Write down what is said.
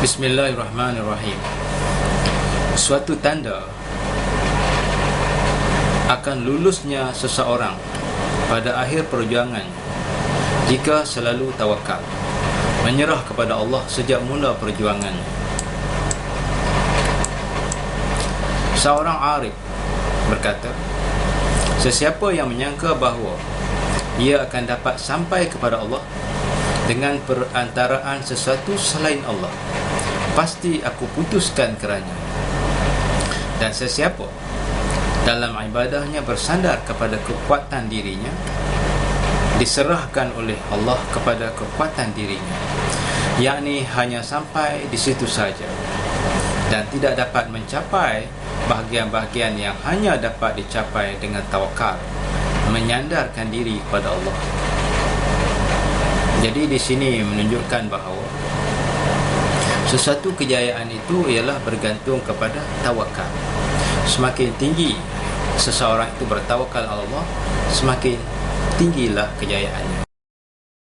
Bismillahirrahmanirrahim. Suatu tanda akan lulusnya seseorang pada akhir perjuangan jika selalu tawakal menyerah kepada Allah sejak mula perjuangan. Seorang arif berkata sesiapa yang menyangka bahawa ia akan dapat sampai kepada Allah dengan perantaraan sesuatu selain Allah pasti aku putuskan kerana. Dan sesiapa dalam ibadahnya bersandar kepada kekuatan dirinya diserahkan oleh Allah kepada kekuatan dirinya. Yakni hanya sampai di situ saja. Dan tidak dapat mencapai bahagian-bahagian yang hanya dapat dicapai dengan tawakal menyandarkan diri kepada Allah. Jadi di sini menunjukkan bahawa sesuatu kejayaan itu ialah bergantung kepada tawakal semakin tinggi seseorang itu bertawakal Allah semakin tinggilah kejayaannya